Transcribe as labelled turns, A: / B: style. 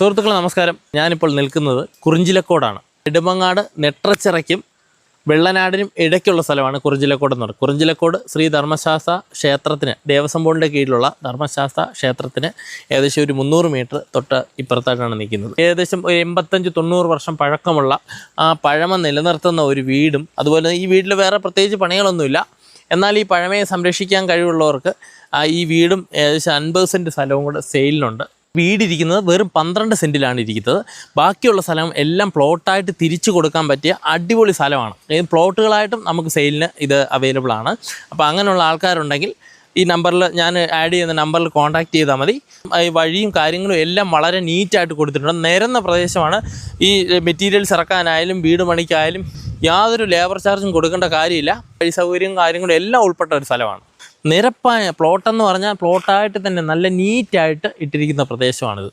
A: സുഹൃത്തുക്കളെ നമസ്കാരം. ഞാനിപ്പോൾ നിൽക്കുന്നത് കുറിഞ്ചിലക്കോടാണ്. ഇടുമങ്ങാട് നെട്രച്ചിറയ്ക്കും വെള്ളനാടിനും ഇടയ്ക്കുള്ള സ്ഥലമാണ് കുറിഞ്ചിലക്കോട് എന്ന് പറയുന്നത്. കുറിഞ്ചിലക്കോട് ശ്രീ ധർമ്മശാസ്ത്ര ക്ഷേത്രത്തിന് ദേവസ്വം ബോർഡിന്റെ കീഴിലുള്ള ധർമ്മശാസ്ത്ര ക്ഷേത്രത്തിന് ഏകദേശം ഒരു മുന്നൂറ് മീറ്റർ തൊട്ട് ഇപ്പുറത്തായിട്ടാണ് നിൽക്കുന്നത്. ഏകദേശം ഒരു എൺപത്തഞ്ച് തൊണ്ണൂറ് വർഷം പഴക്കമുള്ള ആ പഴമ നിലനിർത്തുന്ന ഒരു വീടും അതുപോലെ ഈ വീട്ടിൽ വേറെ പ്രത്യേകിച്ച് പണികളൊന്നുമില്ല. എന്നാൽ ഈ പഴമയെ സംരക്ഷിക്കാൻ കഴിവുള്ളവർക്ക് ഈ വീടും ഏകദേശം അൻപത് സെന്റ് സ്ഥലവും കൂടെ സെയിലിനുണ്ട്. വീടിരിക്കുന്നത് വെറും പന്ത്രണ്ട് സെന്റിലാണ് ഇരിക്കുന്നത്. ബാക്കിയുള്ള സ്ഥലം എല്ലാം പ്ലോട്ടായിട്ട് തിരിച്ചു കൊടുക്കാൻ പറ്റിയ അടിപൊളി സ്ഥലമാണ്. പ്ലോട്ടുകളായിട്ടും നമുക്ക് സെയിലിന് ഇത് അവൈലബിൾ ആണ്. അപ്പോൾ അങ്ങനെയുള്ള ആൾക്കാരുണ്ടെങ്കിൽ ഈ നമ്പറിൽ ഞാൻ ആഡ് ചെയ്യുന്ന നമ്പറിൽ കോൺടാക്ട് ചെയ്താൽ മതി. ഈ വഴിയും കാര്യങ്ങളും എല്ലാം വളരെ നീറ്റായിട്ട് കൊടുത്തിട്ടുണ്ട്. നിരന്ന പ്രദേശമാണ്. ഈ മെറ്റീരിയൽസ് ഇറക്കാനായാലും വീട് പണിക്കായാലും യാതൊരു ലേബർ ചാർജും കൊടുക്കേണ്ട കാര്യമില്ല. വഴി സൗകര്യവും കാര്യങ്ങളും എല്ലാം ഉൾപ്പെട്ട ഒരു സ്ഥലമാണ്. നിരപ്പായ പ്ലോട്ടെന്ന് പറഞ്ഞാൽ പ്ലോട്ടായിട്ട് തന്നെ നല്ല നീറ്റായിട്ട് ഇട്ടിരിക്കുന്ന പ്രദേശമാണിത്.